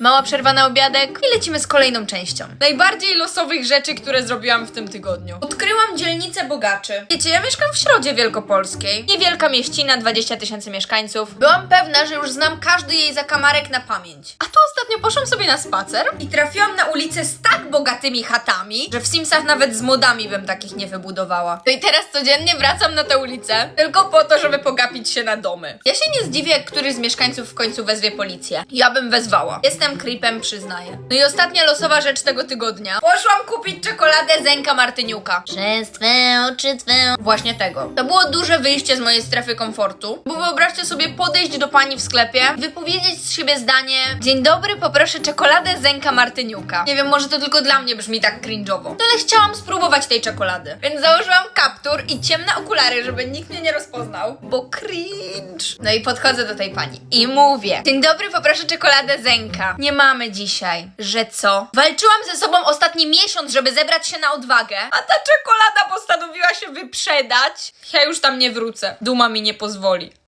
Mała przerwa na obiadek i lecimy z kolejną częścią. Najbardziej losowych rzeczy, które zrobiłam w tym tygodniu. Odkryłam dzielnicę bogaczy. Wiecie, ja mieszkam w Środzie Wielkopolskiej. Niewielka mieścina, 20 tysięcy mieszkańców. Byłam pewna, że już znam każdy jej zakamarek na pamięć. A tu ostatnio poszłam sobie na spacer i trafiłam na ulicę z tak bogatymi chatami, że w Simsach nawet z modami bym takich nie wybudowała. No i teraz codziennie wracam na tę ulicę, tylko po to, żeby pogapić się na domy. Ja się nie zdziwię, jak któryś z mieszkańców w końcu wezwie policję. Ja bym wezwała. Jestem creepem, przyznaję. No i ostatnia losowa rzecz tego tygodnia. Poszłam kupić czekoladę Zenka Martyniuka. Przez twe oczy twe... Właśnie tego. To było duże wyjście z mojej strefy komfortu, bo wyobraźcie sobie podejść do pani w sklepie, wypowiedzieć z siebie zdanie Dzień dobry, poproszę czekoladę Zenka Martyniuka. Nie wiem, może to tylko dla mnie brzmi tak cringe'owo. No ale chciałam spróbować tej czekolady. Więc założyłam kaptur i ciemne okulary, żeby nikt mnie nie rozpoznał, bo cringe. No i podchodzę do tej pani i mówię Dzień dobry, poproszę czekoladę Zenka. Nie mamy dzisiaj. Że co? Walczyłam ze sobą ostatni miesiąc, żeby zebrać się na odwagę, a ta czekolada postanowiła się wyprzedać. Ja już tam nie wrócę. Duma mi nie pozwoli.